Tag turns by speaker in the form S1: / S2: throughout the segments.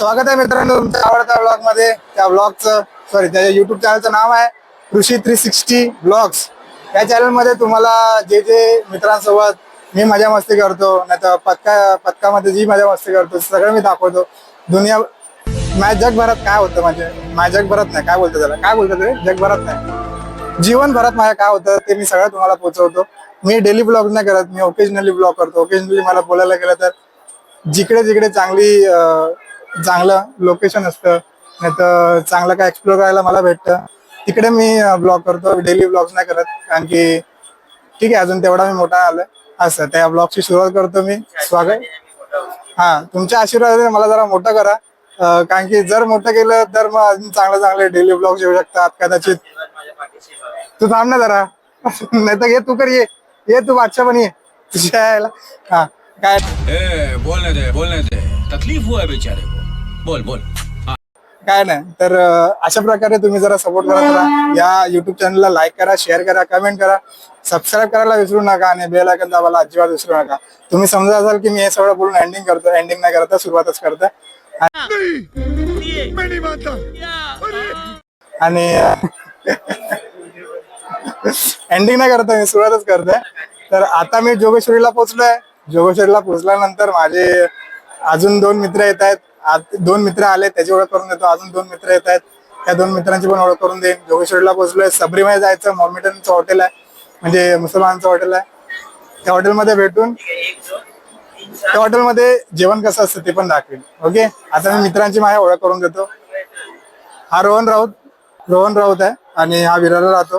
S1: स्वागत आहे मित्रांनो तुमच्या आवडत्या ब्लॉगमध्ये. त्या ब्लॉगचं सॉरी त्याच्या युट्यूब चॅनलचं नाव आहे कृषी थ्री सिक्स्टी ब्लॉग्स या चॅनलमध्ये तुम्हाला जे जे मित्रांसोबत मी मजा मस्ती करतो नाही तर पत्का पथकामध्ये जी मजा मस्ती करतो सगळं मी दाखवतो. दुनिया माझ्या जगभरात काय होतं म्हणजे? माझ्या जगभरात नाही काय बोलतो त्याला? काय बोलतो ते जगभरात नाही. जीवनभरात माझ्या काय होतं ते मी सगळं तुम्हाला पोहोचवतो मी डेली ब्लॉग नाही करत मी ओकेजनली ब्लॉग करतो. ओकेजनली मला बोलायला गेलं तर जिकडे जिकडे चांगली चांगलं लोकेशन असतं. नाही तर चांगलं काय एक्सप्लोर करायला मला भेटतं. तिकडे मी ब्लॉग करतो. डेली ब्लॉग्स नाही करत. कारण की ठीक आहे अजून तेवढा मी मोठा आलोय असं त्या ब्लॉगची सुरुवात करतो मी. स्वागत. हा तुमच्या आशीर्वादाने मला जरा मोठं करा. कारण की जर मोठं केलं तर मग अजून चांगले चांगले डेली ब्लॉग्स येऊ शकतात. कदाचित तू थांब ना जरा. नाही तर ये तू कर ये. ये तू बादशा पण ये. तुझ्या यायला. हा काय?
S2: बोलण्यात बोलण्यात तकलीफ हुआ बेचारे को. बोल बोल.
S1: काय नाही तर अशा प्रकारे तुम्ही जरा सपोर्ट करत राहा या युट्यूब चॅनलला लाईक करा शेअर करा कमेंट करा. सबस्क्राईब करायला विसरू नका आणि बेल आयकन दाबायला अजिबात विसरू नका. तुम्ही समजा असाल की मी हे सगळं बोलून एंडिंग करतो एंडिंग नाही करता सुरुवातच करतो. आणि एंडिंग नाही करत मी सुरुवातच करतोय. तर आता मी जोगेश्वरीला पोहोचलोय. जोगेश्वरीला पोहोचल्यानंतर माझे अजून दोन मित्र येत आहेत. आत- दोन मित्र आले त्याची ओळख करून देतो. अजून दोन मित्र येत आहेत. त्या दोन मित्रांची पण ओळख करून देईन. जोगेश्वरीला पोहोचलोय. सबरीमध्ये जायचं. मॉमिटनचं हॉटेल आहे. म्हणजे मुसलमानचं हॉटेल आहे. त्या हॉटेलमध्ये भेटून त्या हॉटेलमध्ये जेवण कसं असतं ते पण दाखवेन. ओके? आता मी मित्रांची माझ्या ओळख करून देतो. हा रोहन राऊत रोहन राऊत आहे. आणि हा विराला राहतो.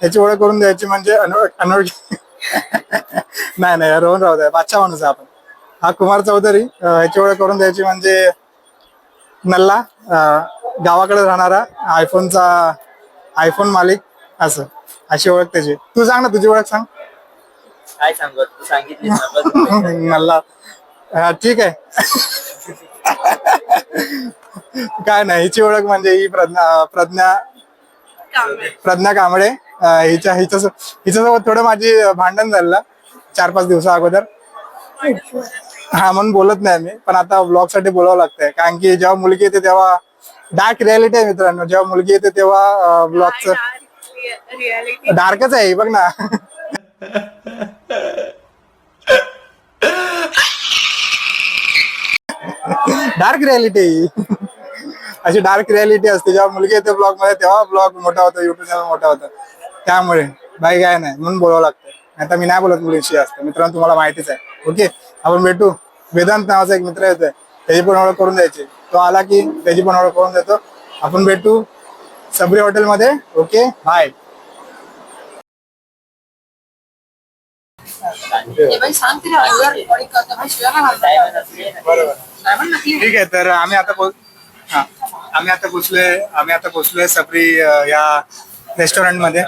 S1: त्याची ओळख करून द्यायची म्हणजे अनोळ अनोळखी नाही नाही हा रोहन राऊत आहे. बादशा माणूस आहे आपण. हा कुमार चौधरी अं, ह्याची ओळख करून द्यायची म्हणजे नल्ला गावाकडे राहणारा आयफोनचा आयफोन मालिक असं अशी ओळख त्याची. तू सांग ना तुझी ओळख सांग.
S3: काय सांगत? तू सांगितली ना बस.
S1: नल्ला हा, ठीक आहे. काय नाही हिची ओळख म्हणजे ही प्रज्ञा प्रज्ञा प्रज्ञा कांबळे. अं, हिच्या हिच्या हिच्यासोबत थोडं माझी भांडण झालेलं चार पाच दिवसा अगोदर. हा म्हणून बोलत नाही मी पण आता ब्लॉगसाठी बोलावं लागतंय. कारण की जेव्हा मुलगी येते तेव्हा डार्क रियालिटी आहे मित्रांनो. जेव्हा मुलगी येते तेव्हा ब्लॉगचं डार्कच आहे बघ ना. डार्क रियालिटी अशी डार्क रियालिटी असते. जेव्हा मुलगी येते ब्लॉगमध्ये तेव्हा ब्लॉग मोठा होतो युट्यूब चॅनल मोठा होतो. त्यामुळे बाई काय नाही म्हणून बोलावं लागतं तर मी नाही बोलत मुलीशी असतं मित्रांनो तुम्हाला माहितीच आहे. ओके आपण भेटू. वेदांत नावाचा एक मित्र येतोय. त्याची पण ओळख करून द्यायची. तो आला की त्याची पण ओळख करून देतो. आपण भेटू. सबरी हॉटेलमध्ये. ओके. बाय ठीक आहे तर आम्ही आता पोच हा. आम्ही आता पोचलोय आम्ही आता पोचलोय सबरी या रेस्टॉरंटमध्ये.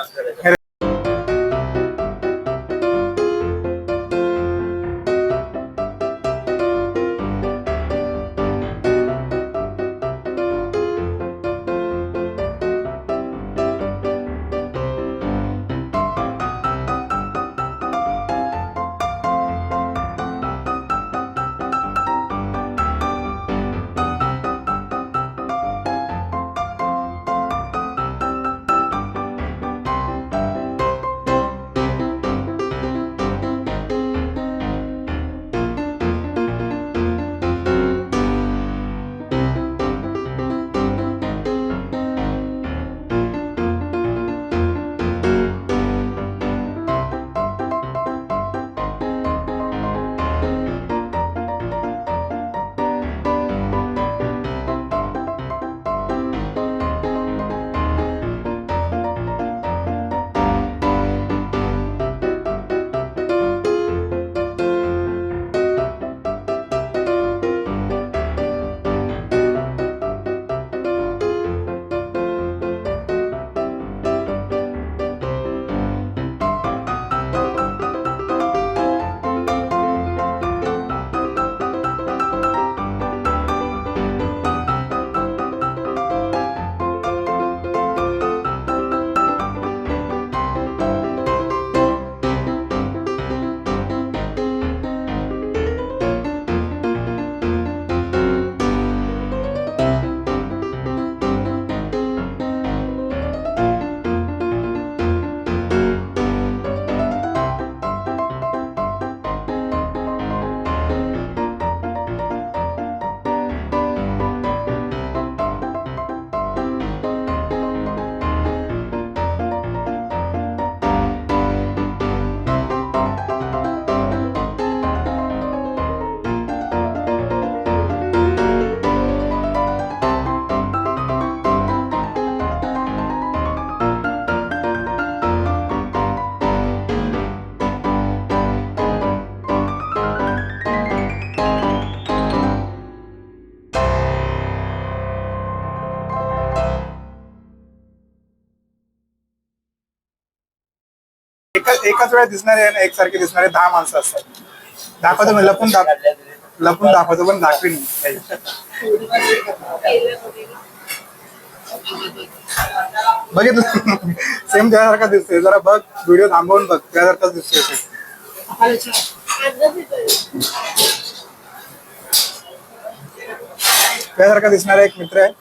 S1: एकाच वेळेस दिसणारे आणि एकसारखे दिसणारे दहा माणसं असतात. दाखवतो मी लपून दाख लपून दाखवतो पण दाखवीन बघितलं? सेम त्यासारखा दिसतोय. जरा बघ व्हिडिओ थांबवून बघ त्यासारखाच दिसतोय त्यासारखा दिसणारा एक मित्र आहे.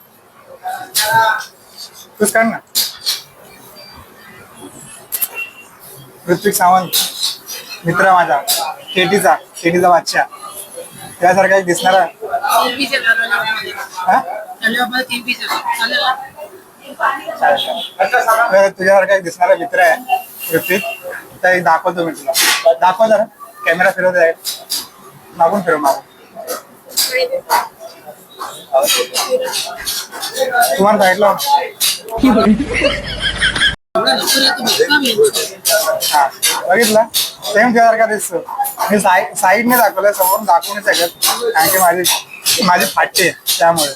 S1: तूच काढ ना. ऋत्विक सावंत मित्र माझा केटीचा केटीचा बादशाह. त्यासारखा एक दिसणारा तुझ्यासारखा एक दिसणारा मित्र आहे ऋत्विक. तर दाखवतो मी तुला. दाखव जरा. कॅमेरा फिरवत आहे. मागून फिरव मागून. तुम्हाला साईडला बघितलं? सेम तुझ्यासारखा दिसतो? मी साईड साईडने दाखवलं समोरून दाखवू नाही शकत कारण की माझी माझी फाटते त्यामुळे.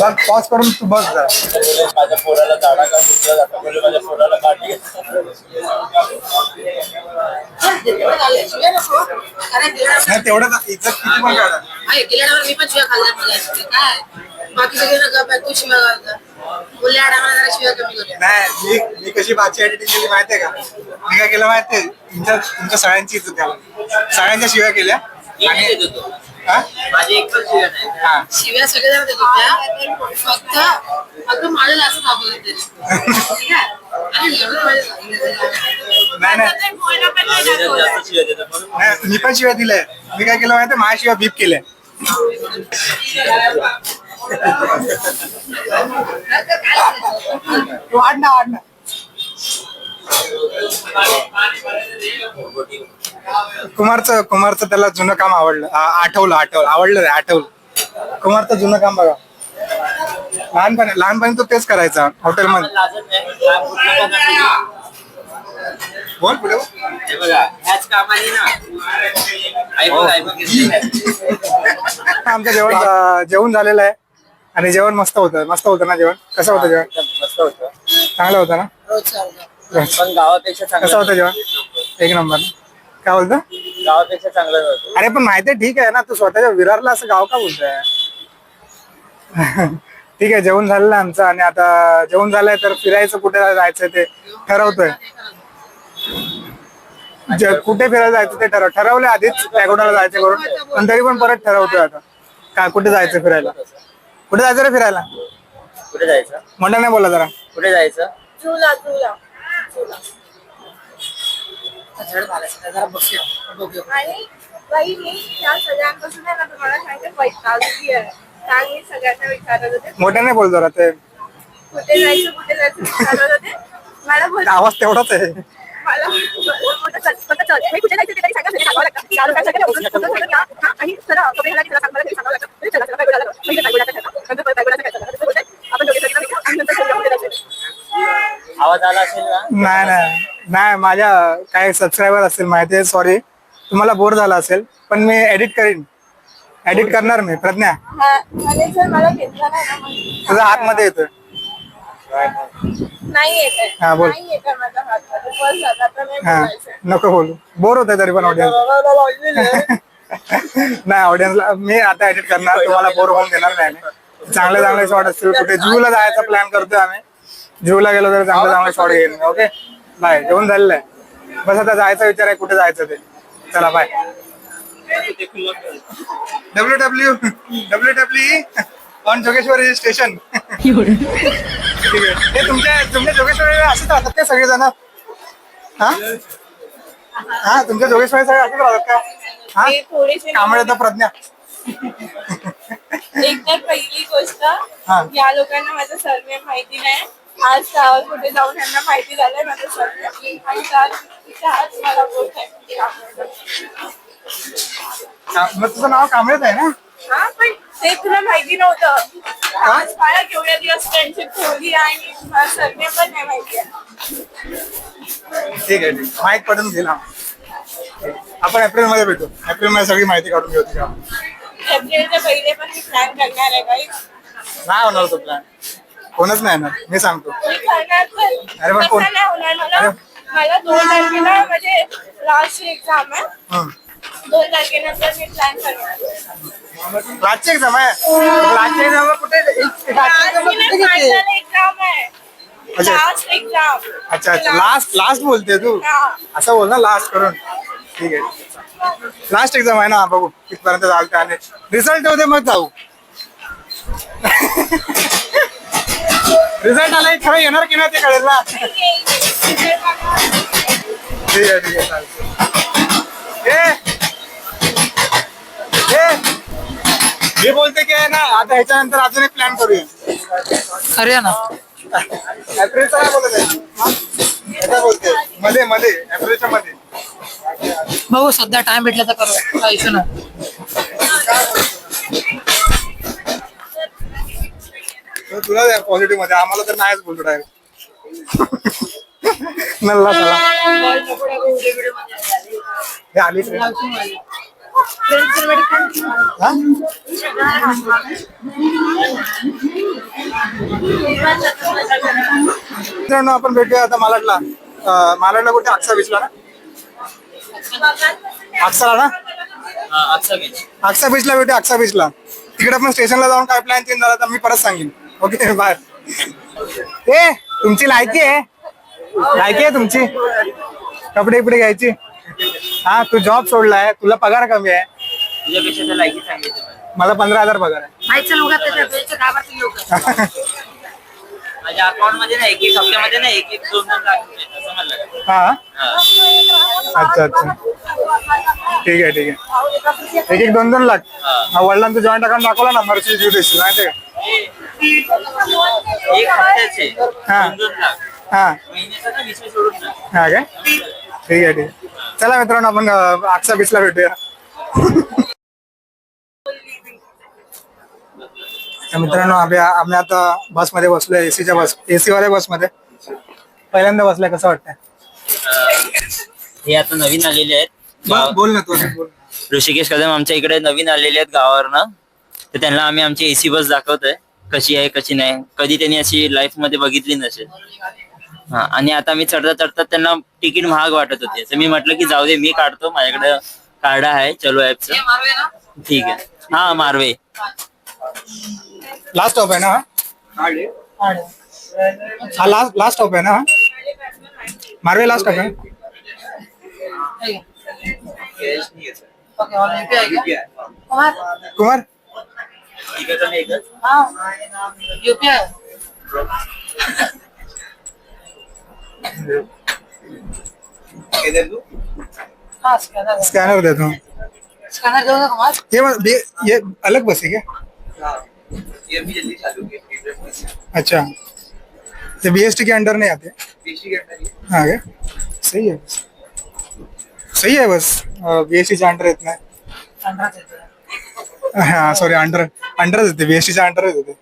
S1: बघ पॉज करून तू बघ जरा.
S3: माझ्या पोराला झाडा का बोलले माझ्या पोराला काढली.
S1: नाही तेवढं इज्जत किती पण काढा.
S4: मी पण शिव्या काय? बाकी सगळे ना गप आहे, तू शिव्या घालता बोलले आडाला जरा शिव्या कमी करूया.
S1: नाही मी मी कशी बाची एडिटिंग केली माहितीये का? मी काय केलं माहितीये? तुमच्या तुमच्या सगळ्यांची इज्जत सगळ्यांच्या शिव्या केल्या. आणि हा?
S3: माझी एक पण शिव्या नाही.
S1: हा.
S4: शिव्या सगळे जण देत होत्या फक्त फक्त माझं जास्त दाखवलं ते ठीक आहे? आणि एवढं माझं
S1: नाही नाही
S3: माझ्या जास्त शिव्या देतात म्हणून
S1: नाही, मी पण शिव्या दिल्या. मी काय केलं माहितीये? माझ्या शिव्या बीप केल्या. वाढ ना कुमारचं कुमारचं त्याला जुनं काम आवडलं. आठवलं आठवलं. आवडलं रे आठवलं. कुमारचं जुनं काम बघा. लहानपणी लहानपणी तो तेच करायचा हॉटेलमध्ये. बोल पुढे बोल.
S3: हे बघा ह्याच कामाने ना. आई बघ आई बघ. घेतलेलं आहे.
S1: आमचं जेवण जेवण झालेलं आहे. आणि जेवण मस्त होतं. मस्त होतं ना जेवण? कसं होतं जेवण?
S3: मस्त होतं.
S1: चांगलं होतं ना?
S3: पण गावापेक्षा चांगलं
S1: कसं होतं जेवण? एक नंबर. काय बोलतो?
S3: गावापेक्षा चांगलं नव्हतं
S1: अरे पण माहितीये ठीक आहे ना. तू स्वतःच्या विरारला असं गाव का बोलतोय? ठीक आहे जेवण झालेलं आमचं. आणि आता जेवण झालंय तर फिरायचं कुठे जायचं ते ठरवतोय. जे- कुठे फिरायला जायचं ते ठरव ठरवलं आधीच पॅगोडाला जायचं करून. पण तरी पण परत ठरवतोय आता. काय कुठे जायचं फिरायला? कुठे जायचं रे फिरायला?
S3: कुठे जायचं?
S1: मोठ्या नाही बोला जरा.
S3: कुठे जायचं?
S4: चुला चुला चुला झड घालायचं जरा बघूया. बघूया.
S5: आणि बाई मी त्या सगळ्यांपासून आहे ना तुम्हाला सांगते वैतागली आहे. कारण मी सगळ्यांना विचारत होते
S1: मोठ्या नाही बोल जरा ते.
S5: कुठे जायचं कुठे जायचं विचारत होते. मला बोल
S1: आवाज तेवढाच आहे.
S3: आवाज आला असेल ना?
S1: नाही नाही. नाही माझ्या काही सबस्क्रायबर असतील माहिती आहे सॉरी तुम्हाला बोर झाला असेल पण मी एडिट करीन. एडिट करणार मी प्रज्ञा.
S5: हा, आणि जर मला घेतलं नाही ना मग
S1: तुझा हातमध्ये येतोय.
S5: नाही येत आहे.
S1: हा, बोल.
S5: नाही येत आहे माझ्या हातमध्ये. बस झालं, आता नाही
S1: हा
S5: बोलायचं.
S1: नको बोलू. बोर होतंय तरी पण ऑडियन्स नाही ऑडियन्सला मी आता एडिट करणार तुम्हाला बोर होऊन देणार नाही मी. चांगले चांगले शॉट असतील. कुठे जूला जायचा प्लॅन करतोय आम्ही. जूला गेलो तर चांगले चांगले शॉट घेईन ओके? बाय जेवण झालेलं आहे. बस आता जायचा विचार आहे कुठे जायचं ते. चला bye. W W. W W. On Jogeshwari station ठीक आहे. हे तुमच्या तुमच्या जोगेश्वरी असंच राहतात ते सगळेजण? हा? हा तुमच्या जोगेश्वरी सगळे असंच राहतात का? हा?
S5: ते थोडेसे
S1: कांबळे तर प्रज्ञा.
S5: एक तर पहिली गोष्ट
S1: हा.
S5: या लोकांना माझं सरनेम माहिती नाही. आज गावात कुठे जाऊन यांना माहिती झालंय माझं सरनेम आणि त्याच मला बोलत आहे.
S1: का- मग तुझं नाव कांबळेच आहे ना?
S5: हा पण ते तुला माहिती नव्हतं. आज मला केवढ्या दिवस फ्रेंडशिप ठेवली आणि मला सरनेम पण नाही माहिती आहे.
S1: ठीक आहे ठीक माहीत पडून गेला आपण एप्रिलमध्ये भेटू. एप्रिलमध्ये सगळी माहिती काढून घेऊ तुझ्या.
S5: एप्रिलच्या पहिले पण मी प्लॅन करणार आहे काही
S1: नाही होणार तो प्लॅन कोणच नाही येणार. मी सांगतो.
S5: मी करणार पण.
S1: अरे पण कोण-
S5: कसं नाही होणार मला?
S1: अरे.
S5: मला दोन तारखेला म्हणजे लास्ट एक्झाम आहे.
S1: हं.
S5: दोन तारखेनंतर मी प्लॅन करणार
S1: लास्टची एक्झाम आहे लास्टची एक्झाम कुठे? लास्टची exam कुठे घेते
S5: फायनल एक्झाम आहे
S1: अच्छा.
S5: लास्ट एक्झाम
S1: अच्छा अच्छा। लास्ट लास्ट बोलते तू? असं बोल ना लास्ट करून. ठीक आहे. लास्ट एक्झाम आहे ना बघू. कितपर्यंत चालते आणि रिझल्ट होते मग जाऊ. रिझल्ट आला की खरं येणार की नाही ते कळेल ना. ठीक आहे ठीक आहे चालते ए! ए! मी बोलते की आहे ना आता ह्याच्यानंतर अजून एक प्लॅन करूया.
S4: अरे ना.
S1: एप्रिलचा काय बोलत आहे? हा? काय बोलते. मध्ये मध्ये एप्रिलच्या मध्ये.
S4: बघू सध्या टाइम भेटला तर करू. काही नाही.
S1: तुला पॉझिटिव्हमध्ये. आम्हाला तर नाहीच बोलतो डायरेक्ट नल्ला चला. हे आली? मित्रांनो आपण भेटूया आता मालाडला. मालाडला कुठे? अक्सा बीचला ना? अक्साला ना? अक्सा बीचला भेटूया अक्सा बीचला तिकडे आपण स्टेशनला जाऊन काय प्लॅन तीन झाला तर मी परत सांगेन. ओके बाय ए तुमची लायकी आहे. लायकी आहे तुमची. कपडे इकडे घ्यायची. हा तू जॉब सोडलाय तुला पगार कमी आहे.
S3: तुझ्यापेक्षा तर लायकी सांगितलं
S1: मला पंधरा हज़ार पगार आहे.
S4: माहिती लोक त्याच्या गावातील लोक
S3: माझ्या अकाउंट मध्ये ना एक एक हप्त्यामध्ये ना एक एक दोन दोन लाख रुपये येतात, समजलं का?
S1: हा?
S3: हा.
S1: अच्छा अच्छा. ठीक आहे ठीक आहे. एक एक दोन दोन लाख. हा. वडिलांचं जॉईंट अकाउंट दाखवला ना मर्सी ज्युडिश माहिती आहे
S3: एक हप्त्याचे
S1: हा.
S3: दोन दोन लाख.
S1: का हा.
S3: महिन्याचा ना वीस वीस सोडून ना
S1: हा काय? ठीक आहे ठीक आहे. चला मित्रांनो आपण अक्सा बीचला भेटूया. तर मित्रांनो आम्ही आम्ही आता बसमध्ये बसलोय एसीच्या बस एसी वाल्या बसमध्ये पहिल्यांदा बसलाय कसं वाटतंय?
S3: हे आता नवीन आलेले आहेत.
S1: बोल- ना तू बोल.
S3: ऋषिकेश कदम आमच्या इकडे नवीन आलेले आहेत गावावरनं. तर त्यांना आम्ही आमची एसी बस दाखवतोय. कशी आहे कशी नाही. कधी त्यांनी अशी लाईफमध्ये बघितली नसेल. हा आणि आता मी चढता चढता त्यांना तिकीट महाग वाटत होते. तर मी म्हटलं की जाऊ दे मी काढतो माझ्याकडे कार्ड आहे चलो ऍपचं
S4: मारवे ना?
S3: ठीक आहे. हा मारवे.
S1: लास्ट स्टॉप आहे ना हा? हा लास्ट लास्ट स्टॉप आहे ना हा? मारवे लास्ट स्टॉप आहे?
S4: कुमार? युपीआय हाँ स्कैनर
S1: स्कॅनर देतो
S4: स्कैनर दोगे कुमार
S1: ये मग- ये ये अलग बस है क्या? अच्छा। ये बीएसटी के अंडर नहीं आते? हाँ क्या? सही है सही है बस। बीएसटी च्या अंडर येत नाही
S4: अंडर देते हैं।
S1: हा सॉरी अंडर अंडरच येते बीएसटी च्या अंडरच येते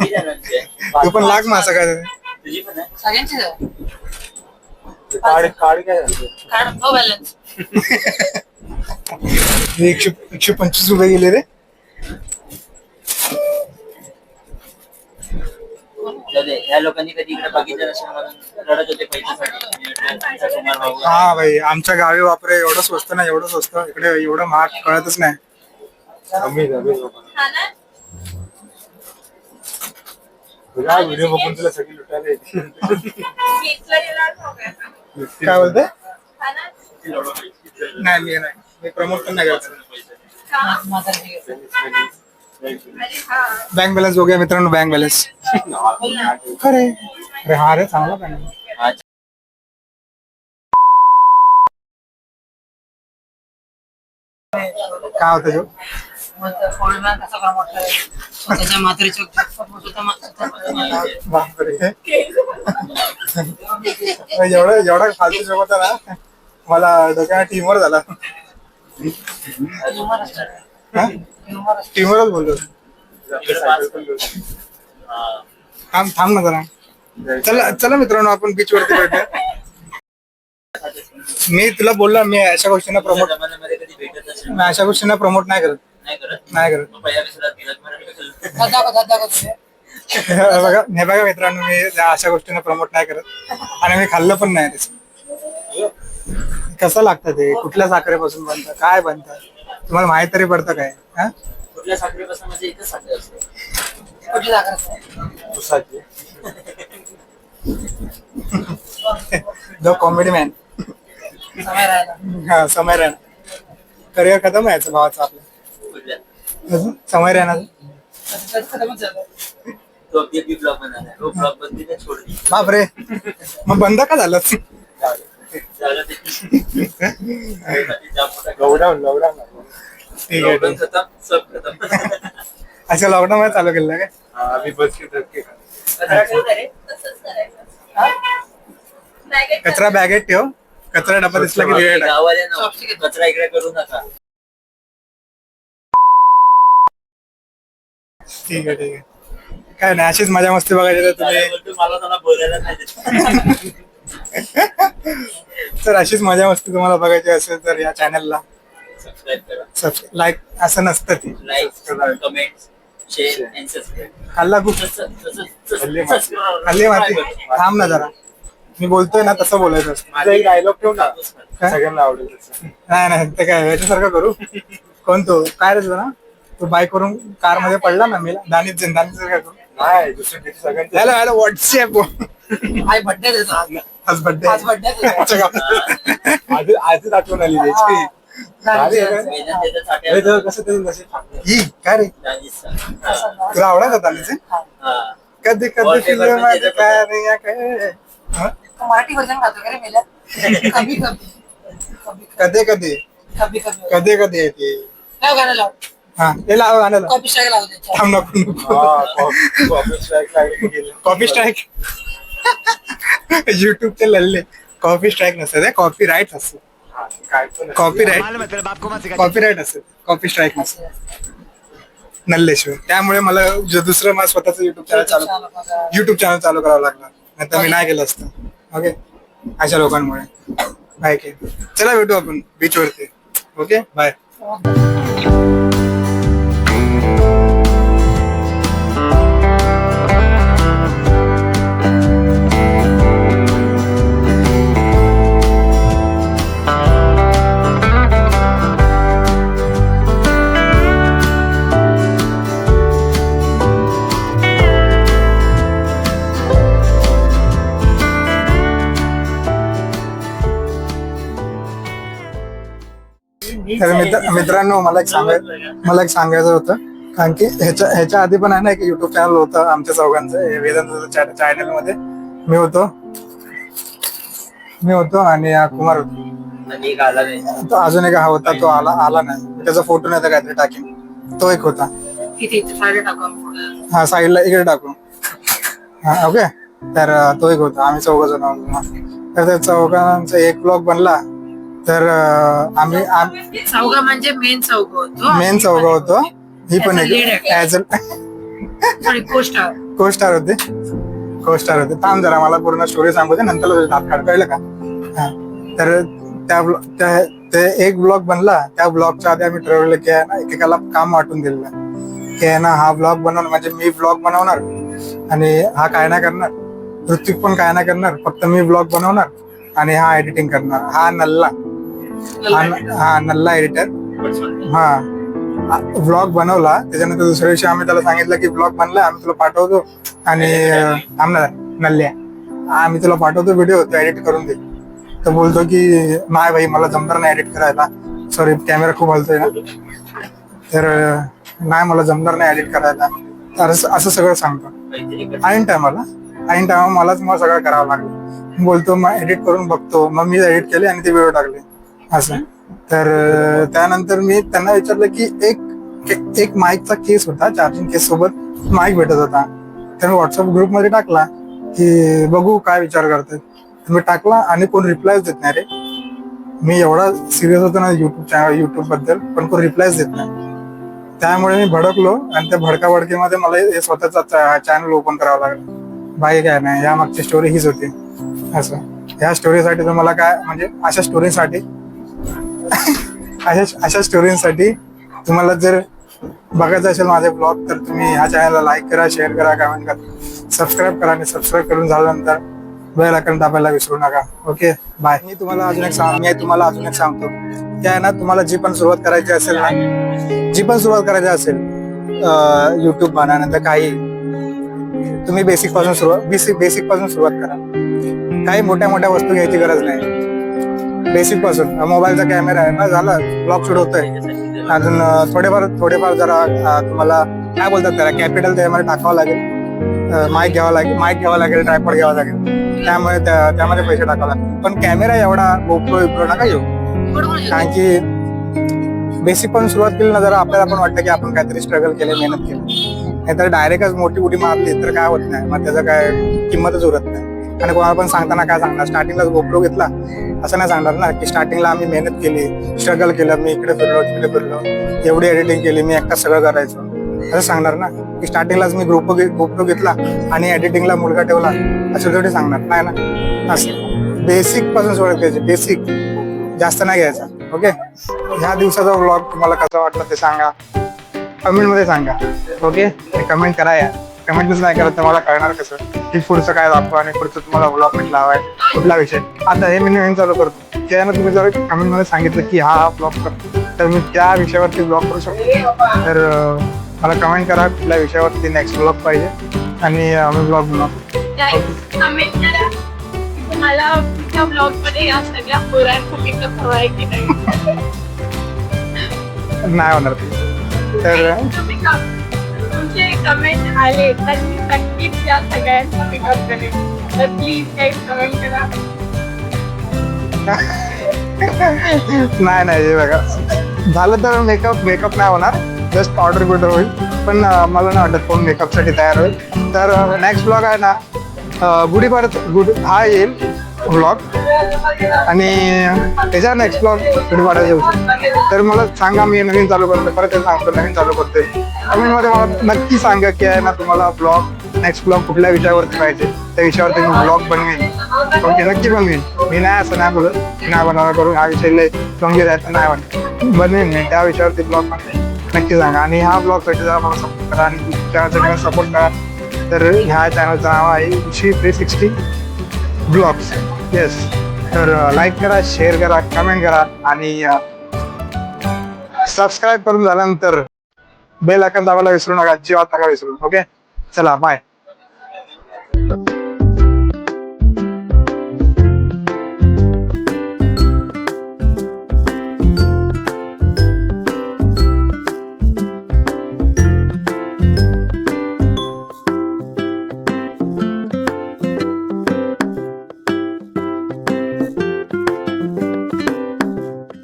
S1: तू पण लाग मासा काय?
S3: तुझी पण आहे.
S1: कार्ड कार्ड काय झालं?
S4: कार्ड नो बॅलन्स
S1: हे एकशे एकशे पंचवीस रुपये गेले रे.
S3: जाऊ दे, ह्या लोकांनी कधी इकडे बघितलं नसेल म्हणून रडत होते पैशासाठी. मी म्हटलं, तुमचा कुमार भाऊ आहे.
S1: हा भाई आमच्या गावी वापरे एवढं स्वस्त ना एवढं स्वस्त. इकडे एवढं महाग कळतच नाही. तुला व्हिडिओ बघून तुला सगळी लुटायला येते. काय बोलते? नाही मी नाही. मी प्रमोट पण नाही करत. बँक बॅलन्स हो गया मित्रांनो बँक बॅलन्स. खरे अरे हा रे चांगला बँक
S3: हा,
S1: काय होतं जो?
S4: स्वतःच्या मात्रेच्या
S1: एवढं एवढा फालतू जमत ना मला डोक्याला टीमवर झाला. टीमवरच बोललो. थांब थांब ना जरा. चला चला मित्रांनो आपण बीच वरती भेटूया. मी तुला बोललो मी अशा गोष्टींना प्रमोट मी अशा गोष्टींना प्रमोट नाही करत.
S3: नाही करत.
S1: नाही करत.
S3: मग पहिल्या मराठे कसं-
S1: हे बघा हे बघा मित्रांनो मी या अशा गोष्टींना प्रमोट नाही करत. आणि मी खाल्लं पण नाही तसं कसं लागतं ते? कुठल्या साखरेपासून बनतं? काय बनतं? तुम्हाला माहीत तरी पडतं काय? हा?
S3: कुठल्या साखरेपासून म्हणजे इथं साखर असते.
S4: कुठली जागा असते?
S1: उसाची द कॉमेडी मॅन
S4: समय राहायला
S1: हा समय करिअर खतम आहे याचं भावाचं आपलं. अजून समय
S3: ब्लॉग बनाना है वो ब्लॉग बंदी ने छोड़ दी
S1: बापरे. मग बंद का झालं?
S3: झालं ते. जाम मोठा
S1: लॉकडाऊन लॉकडाऊन. ठीक आहे
S3: लॉकडाऊन
S1: ठीक आहे.
S3: खतम सब खतम.
S1: अच्छा लॉकडाऊन मध्ये चालू केलं काय?
S6: बस के धक्के खा
S3: कचरा ठेवता रे
S5: तसंच करायचं Bag it
S1: कचरा बॅगेत ठेव. कचरा डबा दिसला की टाक.
S3: गावाला कचरा इकडे करू नका.
S1: ठीक आहे ठीक आहे. काय नाही अशीच मजा मस्ती बघायची तर तुम्ही
S3: बोलतो मला त्याला बोलायला नाही देत.
S1: तर अशीच मजा मस्ती तुम्हाला बघायची असेल तर या चॅनलला
S3: सबस्क्राईब करा.
S1: सबस्क्राईब लाईक असं नसतं ती.
S3: Like comment share and subscribe
S1: खाल्ला खूप.
S6: हल्ली माती.
S1: खाल्ली माती. थांब ना जरा. मी बोलतोय ना तसं बोलायचं असतं.
S6: माझा एक डायलॉग ठेव ना
S1: काय?
S6: सगळ्यांना आवडेल तसं.
S1: नाही नाही ते काय याच्यासारखं करू. कोण तो? काय रे तुझं ना तू बाईक वरून कारमध्ये पडला ना मी दानीत
S6: सगळ्यांची
S1: हॅलो हॅलो व्हॉट्सअप
S4: आई बड्डे
S1: आज. बर्थडे
S4: आज.
S6: आज आजच आठवण आली त्याची.
S1: काय रे? तुला आवडायचं दानीचे? कधी कधी फिल्म काय रे या काय हं?
S4: तो मराठी वर्जन खातो का रे कभी
S1: कधी कधी?
S4: कभी कभी
S1: कधी कधी येते?
S4: लाव गाणं लाव.
S1: हा. हे लाव लाव.
S4: कॉपी स्ट्राईक त्याच्या
S1: थांब नको नको.
S6: हा, स्ट्राईक.
S1: कॉपी स्ट्राईक युट्यूबचे लल्ले. कॉपी स्ट्राईक नसतं ते कॉपी राईट असतं.
S6: हा,
S1: कॉपी राईट कॉपी राईट असतं कॉपी स्ट्राईक नसतं. नल्लेश्वर. त्यामुळे मला जो दुसरं माझं स्वतःच युट्यूब चॅनल चालू युट्यूब चॅनल चालू करावं लागलं नाही तर मी नाही केलं असतं. ओके अशा लोकांमुळे. बाय के चला भेटू आपण बीच वरती. ओके बाय तर मित्र मित्रांनो मला एक सांगाय मला एक सांगायचं होतं. कारण की ह्याच्या ह्याच्या आधी पण आहे ना एक युट्यूब चॅनल होतं आमच्या चौघांचं हे वेदांत चॅनलमध्ये. मी होतो. मी होतो आणि कुमार होतो.
S3: आणि एक आला नाही.
S1: तो अजून एक हा होता तो आला आला नाही. त्याचा फोटो नाही तर काहीतरी टाकेन. तो एक होता. हा साईडला इकडे टाकू. हा ओके तर तो एक होता. आम्ही चौघ जण तर त्या चौघांचा एक ब्लॉग बनला. तर आम्ही आम-
S4: चौघा म्हणजे मेन चौघ होतो.
S1: मेन चौघ होतो. ही पण एक ऍज को स्टार होते को स्टार होते. थांब जरा मला पूर्ण स्टोरी सांगू दे नंतर दात काढ कळलं का? हा. तर त्या ते एक ब्लॉग बनला. त्या ब्लॉगच्या आधी आम्ही ठरवलं की ना एकेकाला काम वाटून दिलेलं. की आहे ना हा ब्लॉग बनवणार म्हणजे मी ब्लॉग बनवणार आणि हा काय नाही करणार. ऋत्विक पण काय नाही करणार. फक्त मी ब्लॉग बनवणार आणि हा एडिटिंग करणार. हा नल्ला. हा नल्ला एडिटर हा ब्लॉग बनवला. त्याच्यानंतर दुसऱ्या दिवशी आम्ही त्याला सांगितलं की ब्लॉग बनला आम्ही तुला पाठवतो. आणि अं, थांब ना नल्ल्या. आम्ही तुला पाठवतो व्हिडिओ तो एडिट करून दे. तर बोलतो की नाही भाई मला जमणार नाही एडिट करायला. सॉरी कॅमेरा खूप हलतोय ना. तर नाही मला जमणार नाही एडिट करायला. तर असं सगळं सांगतो. ऐन टायमाला ऐन टायमा मलाच मग सगळं करावं लागलं. बोलतो मग एडिट करून बघतो. मग मी एडिट केले आणि ते व्हिडिओ टाकले. असं. तर त्यानंतर मी त्यांना विचारलं की एक एक माईकचा केस होता चार्जिंग केस सोबत माईक भेटत होता. तर मी व्हॉट्सअप ग्रुपमध्ये टाकला की बघू काय विचार करतात मी टाकला आणि कोण रिप्लायच देत नाही रे. मी एवढा सिरियस होतो ना युट्यूब चॅनल युट्यूबबद्दल पण कोण रिप्लायच देत नाही. त्यामुळे मी भडकलो आणि त्या भडका भडकीमध्ये मला हे स्वतःचा चॅनल ओपन करावं लागलं. बाकी काय नाही या मागची स्टोरी हीच होती. असं. ह्या स्टोरीसाठी तुम्हाला काय म्हणजे अशा स्टोरीसाठी अशा अशा स्टोरीसाठी तुम्हाला जर बघायचं असेल माझे ब्लॉग तर तुम्ही ह्या चॅनलला लाईक करा शेअर करा कमेंट करा. सबस्क्राईब करा आणि सबस्क्राईब करून झाल्यानंतर बेल आयकॉन दाबायला विसरू नका. ओके बाय मी तुम्हाला अजून एक सांग मी तुम्हाला अजून एक सांगतो. त्या आहे ना तुम्हाला जी पण सुरुवात करायची असेल ना जी पण सुरुवात करायची असेल युट्यूब बनानंतर काही तुम्ही बेसिकपासून सुरुवात बेसिक बेसिकपासून सुरुवात करा. काही मोठ्या मोठ्या वस्तू घ्यायची गरज नाही. बेसिकपासून. मोबाईलचा कॅमेरा आहे. ना झाला. ब्लॉग शूट होतोय. अजून थोडेफार थोडेफार जरा तुम्हाला काय बोलतात त्याला? कॅपिटल त्यामध्ये टाकावं लागेल. माईक घ्यावा लागेल माईक घ्यावा लागेल ट्रायपॉड घ्यावा लागेल. त्यामुळे त्या- त्यामध्ये पैसे टाकावं लागेल. पण कॅमेरा एवढा गोप्रो विप्रो नका येऊ कारण की बेसिक पण सुरुवात केली ना जरा आपल्याला पण वाटतं की आपण काहीतरी स्ट्रगल केले मेहनत केली. नाहीतर डायरेक्टच मोठी उडी मारली तर काय होत नाही. मग त्याचं काय किंमतच उरत नाही. आणि कोणाला पण सांगताना काय सांगणार? स्टार्टिंगलाच गोप्रो घेतला असं नाही सांगणार ना की स्टार्टिंगला आम्ही मेहनत केली स्ट्रगल केलं मी इकडे फिरलो तिकडे फिरलो एवढी एडिटिंग केली मी एकटा सगळं करायचो. असं सांगणार ना की स्टार्टिंगलाच मी ग्रुप गोप्रो घेतला आणि एडिटिंगला मुलगा ठेवला असं थोडी सांगणार. नाही ना? असं. बेसिकपासून सुरुवात करायची बेसिक जास्त नाही घ्यायचा ओके ह्या दिवसाचा व्लॉग तुम्हाला कसा वाटला ते सांगा. कमेंटमध्ये सांगा ओके कमेंट करा या कमेंटच नाही करत तर मला कळणार कसं? की पुढचं काय दाखवा आणि पुढचं तुम्हाला व्लॉग कुठला हवाय कुठला विषय? आता हे मी नवीन चालू करतो. त्यानं तुम्ही जर कमेंटमध्ये सांगितलं की हा हा ब्लॉग करतो तर मी त्या विषयावरती ब्लॉग करू शकतो. तर मला कमेंट करा कुठल्या विषयावरती नेक्स्ट ब्लॉग पाहिजे आणि मी ब्लॉग बनवतो
S5: ब्लॉगमध्ये या सगळ्या की नाही.
S1: होणार तर
S5: कमेंट आले तर मी नक्कीच या सगळ्यांचा पिकअप करेन. तर प्लीज काही कमेंट करा.
S1: नाही नाही हे बघा. झालं तर मेकअप मेकअप नाही होणार. जस्ट पावडर बिर्डर होईल. पण मला नाही वाटत कोण मेकअपसाठी तयार होईल. तर नेक्स्ट ब्लॉग आहे ना अं, गुढीपाडत गुढी हा येईल. ब्लॉग आणि त्याच्यावर नेक्स्ट ब्लॉग गुढीपाडा येऊ. तर मला सांगा मी नवीन चालू करतो परत ते सांगतो नवीन चालू करतोय. कमेंटमध्ये मला नक्की सांगा की आहे ना तुम्हाला ब्लॉग नेक्स्ट ब्लॉग कुठल्या विषयावरती पाहिजे? त्या विषयावरती मी ब्लॉग बनवेन. ओके नक्की बनवेन. मी नाही असं नाही बोलत. नाही बनवणार करून हा विषय लय जायचं आहे तर नाही म्हणत बनवेन मी त्या विषयावरती ब्लॉग बनवेन. नक्की सांगा. आणि हा ब्लॉगसाठी जरा मला सपोर्ट करा आणि चॅनलचा सपोर्ट करा. तर ह्या चॅनलचं नाव आहे Shri three sixty blogs. Yes तर लाईक करा शेअर करा कमेंट करा आणि सबस्क्राईब करून झाल्यानंतर बेल आयकन दाबायला विसरू नका जीवात नका विसरू. ओके चला बाय